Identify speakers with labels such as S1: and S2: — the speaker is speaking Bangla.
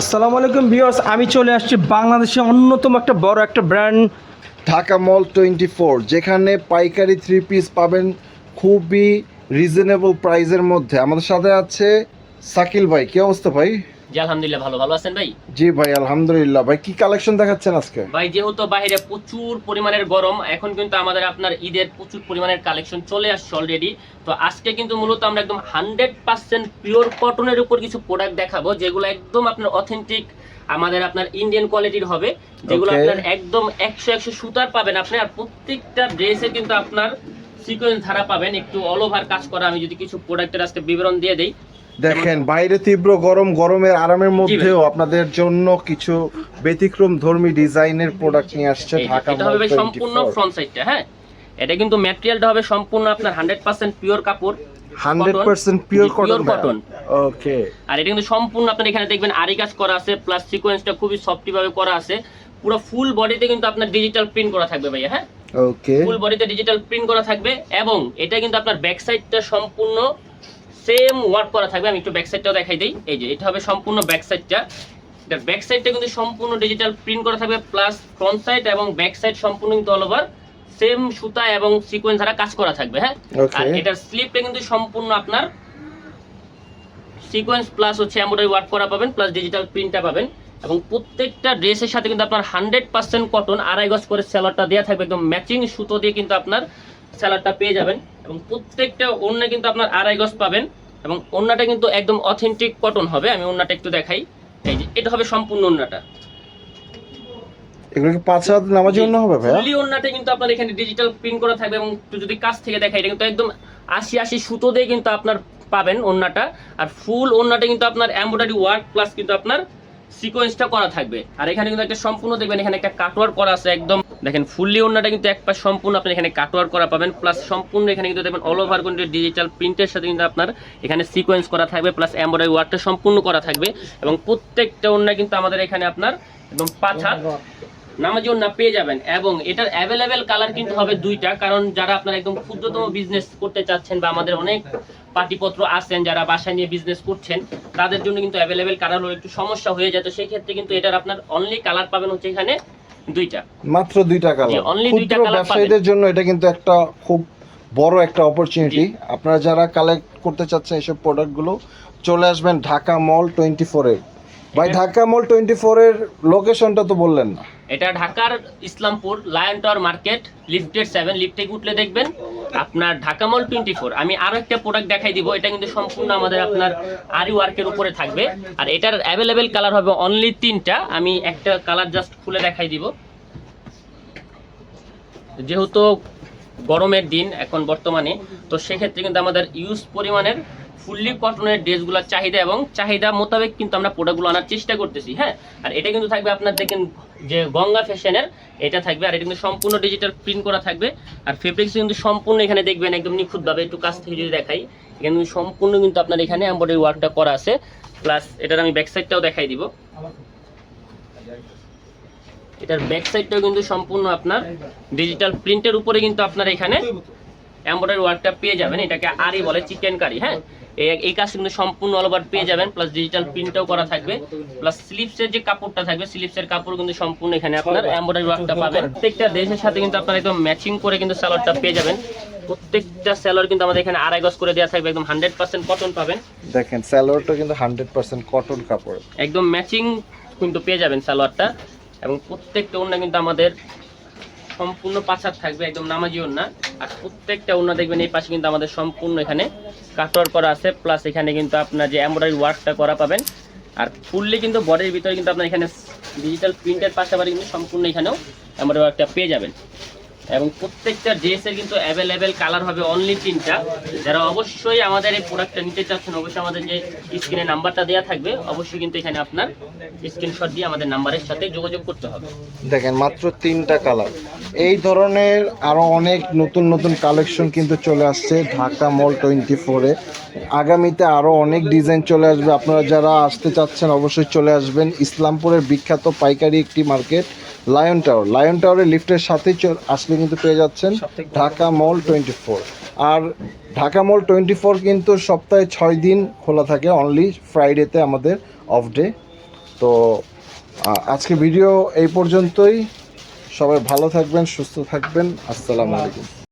S1: আসসালামু আলাইকুম ভিউয়ার্স, আমি চলে আসছি বাংলাদেশের অন্যতম একটা বড় একটা brand
S2: Dhaka mall twenty four যেখানে পাইকারি থ্রি পিস পাবেন খুবই রিজনেবল প্রাইসের মধ্যে। আমাদের সাথে আছে সাকিল ভাই, কি অবস্থা ভাই?
S3: জি আলহামদুলিল্লাহ ভালো। ভালো আছেন ভাই?
S2: জি ভাই আলহামদুলিল্লাহ। ভাই কি কালেকশন দেখাচ্ছেন আজকে?
S3: ভাই যেহেতু বাইরে প্রচুর পরিমাণের গরম এখন কিন্তু আমাদের আপনার ঈদের প্রচুর পরিমাণের কালেকশন চলে আসছে অলরেডি তো আজকে কিন্তু মূলত আমরা একদম হান্ড্রেড পার্সেন্ট পিওর কটনের উপর কিছু প্রোডাক্ট দেখাবো যেগুলো একদম আপনার অথেন্টিক আমাদের আপনার ইন্ডিয়ান কোয়ালিটির হবে যেগুলো আপনার একদম একশো একশো সুতার পাবেন আপনি আর প্রত্যেকটা ড্রেসে কিন্তু আপনার সিকোয়েন্স ধারা পাবেন একটু অল ওভার কাজ করা। আমি যদি কিছু প্রোডাক্টের আজকে বিবরণ দিয়ে দিই
S2: দেখেন বাইরে তীব্র গরম গরমের আরামের মধ্যেও আপনাদের জন্য কিছু ব্যতিক্রম ধর্মী ডিজাইনের প্রোডাক্ট নিয়ে আসছে ঢাকা
S3: এটা হবে সম্পূর্ণ ফ্রন্ট সাইডটা হ্যাঁ? এটা কিন্তু ম্যাটেরিয়ালটা হবে সম্পূর্ণ আপনার হান্ড্রেড পার্সেন্ট পিওর কাপড়
S2: hundred
S3: cotton।
S2: Percent pure cotton okay
S3: আর এটা কিন্তু সম্পূর্ণ আপনার এখানে দেখবেন আরি কাজ করা আছে প্লাস সিকোয়েন্সটা খুবই সফটি ভাবে করা আছে। পুরো ফুল বডিতে কিন্তু আপনার ডিজিটাল প্রিন্ট করা থাকবে ভাইয়া হ্যাঁ?
S2: ওকে
S3: ফুল বডিতে ডিজিটাল প্রিন্ট করা থাকবে এবং এটা কিন্তু আপনার ব্যাক সাইডটা সম্পূর্ণ সেম ওয়ার্ক করা থাকবে আমি একটু ব্যাক সাইডটাও দেখাই দিই। এই যে এটা হবে সম্পূর্ণ ব্যাক সাইডটা এটার ব্যাক সাইডটা কিন্তু সম্পূর্ণ ডিজিটাল প্রিন্ট করা থাকবে প্লাস ফ্রন্ট সাইড এবং ব্যাক সাইড সম্পূর্ণ কিন্তু অল ওভার সেম সুতা এবং সিকোয়েন্স দ্বারা কাজ করা থাকবে হ্যাঁ. আর এটার স্লিপটা কিন্তু সম্পূর্ণ আপনার সিকোয়েন্স প্লাস হচ্ছে এমব্রয়ডারি ওয়ার্ক করা পাবেন প্লাস ডিজিটাল প্রিন্টটা পাবেন। এবং প্রত্যেকটা ড্রেসের সাথে কিন্তু আপনার হান্ড্রেড পার্সেন্ট কটন আড়াই গজ করে স্যালাডটা দেওয়া থাকবে একদম ম্যাচিং সুতো দিয়ে কিন্তু আপনার স্যালাডটা পেয়ে যাবেন এবং প্রত্যেকটা ওড়না কিন্তু আপনার আড়াই গজ পাবেন এবং ওড়নাটা কিন্তু একদম অথেন্টিক কটন হবে। আমি ওড়নাটা একটু দেখাই। এই যে এটা হবে সম্পূর্ণ ওড়নাটা।
S2: এগুলো কি পাঁচ হাত নামার জন্য হবে ভাইয়া?
S3: ফুলি ওড়নাটা কিন্তু আপনার এখানে ডিজিটাল প্রিন্ট করা থাকবে এবং একটু যদি কাছ থেকে দেখাই এটা কিন্তু একদম আশি আশি সুতো দিয়ে কিন্তু আপনার পাবেন ওড়নাটা। আর ফুল ওড়নাটা কিন্তু আপনার এমব্রয়ডারি ওয়ার্ক প্লাস কিন্তু আপনার সিকোয়েন্সটা করা থাকবে। আর এখানে কিন্তু একটা সম্পূর্ণ দেখবেন এখানে একটা কাটওয়ার করা আছে একদম। দেখেন ফুললি ওড়নাটা কিন্তু এক পাশ সম্পূর্ণ আপনি এখানে কাটওয়ার করা পাবেন প্লাস সম্পূর্ণ এখানে কিন্তু দেখবেন অল ওভার কিন্তু ডিজিটাল প্রিন্টের সাথে কিন্তু আপনার এখানে সিকোয়েন্স করা থাকবে প্লাস এমব্রয়ডারি ওয়ার্কটা সম্পূর্ণ করা থাকবে এবং প্রত্যেকটা ওড়না কিন্তু আমাদের এখানে আপনার একদম পাঁচ হাত নামাজি ওড়না পেয়ে যাবেন এবং এটার অ্যাভেলেবেল কালার কিন্তু হবে দুইটা কারণ যারা আপনার একদম ক্ষুদ্রতম বিজনেস করতে চাচ্ছেন বা আমাদের অনেক পার্টিপত্র আছেন যারা বাসায় নিয়ে বিজনেস করছেন তাদের জন্য কিন্তু অ্যাভেলেবেল কালার হলে একটু সমস্যা হয়ে যায়। তো সেই ক্ষেত্রে কিন্তু এটার আপনার অনলি কালার পাবেন হচ্ছে এখানে দুইটা।
S2: মাত্র দুইটা কালার
S3: অনলি দুইটা কালার
S2: ব্যবসায়ীদের জন্য এটা কিন্তু একটা খুব বড় একটা অপরচুনিটি আপনারা যারা কালেক্ট করতে চাচ্ছেন এইসব প্রোডাক্টগুলো চলে আসবেন ঢাকা মল টোয়েন্টি ফোরের ভাই ঢাকা মল টোয়েন্টি ফোরের লোকেশনটা তো বললেন না।
S3: এটা ঢাকার Islampur lion tower market lifted seven লিফটে উঠলে দেখবেন আপনার ঢাকা মল টোয়েন্টি ফোর আমি আরও একটা প্রোডাক্ট দেখাই দিব, এটা কিন্তু সম্পূর্ণ আমাদের আপনার আরি ওয়ার্কের উপরে থাকবে। আর এটার অ্যাভেলেবেল কালার হবে অনলি তিনটা। আমি একটা কালার জাস্ট খুলে দেখাই দিব। যেহেতু গরমের দিন এখন বর্তমানে, তো সেক্ষেত্রে কিন্তু আমাদের ইউজ পরিমাণের ফুললি কটনের ড্রেসগুলোর চাহিদা এবং চাহিদা মোতাবেক কিন্তু আমরা প্রোডাক্টগুলো আনার চেষ্টা করতেছি হ্যাঁ? আর এটা কিন্তু থাকবে আপনার দেখেন যে গঙ্গা ফ্যাশনের এটা থাকবে আর এটা কিন্তু সম্পূর্ণ ডিজিটাল প্রিন্ট করা থাকবে। আর ফেব্রিক্স কিন্তু সম্পূর্ণ এখানে দেখবেন একদম নিখুঁতভাবে একটু কাছ থেকে যদি দেখাই এখানে সম্পূর্ণ কিন্তু আপনার এখানে এমব্রয়ডারি ওয়ার্কটা করা আছে। প্লাস এটার আমি ব্যাক সাইডটাও দেখাই দিব। এটার ব্যাক সাইডটাও কিন্তু সম্পূর্ণ আপনার ডিজিটাল প্রিন্টের উপরে কিন্তু আপনার এখানে এমব্রয়ডারি ওয়ার্কটা পেয়ে যাবেন। এটাকে আরই বলে চিকেন কারি হ্যাঁ? এই কাজ কিন্তু সম্পূর্ণ অল ওভার পেয়ে যাবেন প্লাস ডিজিটাল প্রিন্টটাও করা থাকবে প্লাস স্লিপসের যে কাপড়টা থাকবে স্লিপসের কাপড় কিন্তু সম্পূর্ণ এখানে আপনার এমব্রয়ডারি ওয়ার্কটা পাবেন। প্রত্যেকটা দেশের সাথে কিন্তু আপনার একদম ম্যাচিং করে কিন্তু স্যালোয়ারটা পেয়ে যাবেন। প্রত্যেকটা স্যালোয়ার কিন্তু আমাদের এখানে আড়াই গজ করে দেওয়া থাকবে একদম হান্ড্রেড পার্সেন্ট কটন পাবেন।
S2: দেখেন স্যালোয়ারটা কিন্তু হান্ড্রেড পার্সেন্ট কটন কাপড়।
S3: একদম ম্যাচিং কিন্তু পেয়ে যাবেন সালোয়ারটা এবং প্রত্যেকটা ওড়না কিন্তু আমাদের সম্পূর্ণ পাঁচার থাকবে, একদম নামাজি ওড়না। আর প্রত্যেকটা ওড়না দেখবেন এই পাশে কিন্তু আমাদের সম্পূর্ণ এখানে কাটওয়ার করা আছে প্লাস এখানে কিন্তু আপনার যে এমব্রয়ডারি ওয়ার্কটা করা পাবেন। আর ফুললি কিন্তু বডির ভিতরে কিন্তু আপনার এখানে ডিজিটাল প্রিন্টের পাশাপাশি কিন্তু সম্পূর্ণ এখানেও এমব্রয়ডারি ওয়ার্কটা পেয়ে যাবেন। এবং প্রত্যেকটা ড্রেসের কিন্তু অ্যাভেলেবেল কালার হবে অনলি তিনটা। যারা অবশ্যই আমাদের এই প্রোডাক্টটা নিতে চাচ্ছেন, অবশ্যই আমাদের যে স্ক্রিনে নাম্বারটা দেওয়া থাকবে, অবশ্যই কিন্তু এখানে আপনার স্ক্রিনশট দিয়ে আমাদের নাম্বারের সাথে যোগাযোগ করতে হবে।
S2: দেখেন, মাত্র তিনটা কালার এই ধরনের আরও অনেক নতুন নতুন কালেকশন কিন্তু চলে আসছে ঢাকা মল টোয়েন্টি ফোরে আগামীতে আরও অনেক ডিজাইন চলে আসবে। আপনারা যারা আসতে চাচ্ছেন, অবশ্যই চলে আসবেন। ইসলামপুরের বিখ্যাত পাইকারি একটি মার্কেট লায়ন টাওয়ার লায়ন টাওয়ারের লিফটের সাথেই আসলে কিন্তু পেয়ে যাচ্ছেন ঢাকা মল টোয়েন্টি ফোর আর ঢাকা মল টোয়েন্টি ফোর কিন্তু সপ্তাহে ছয় দিন খোলা থাকে অনলি ফ্রাইডেতে আমাদের অফ ডে তো আজকে ভিডিও এই পর্যন্তই। সবাই ভালো থাকবেন সুস্থ থাকবেন। আসসালামু আলাইকুম।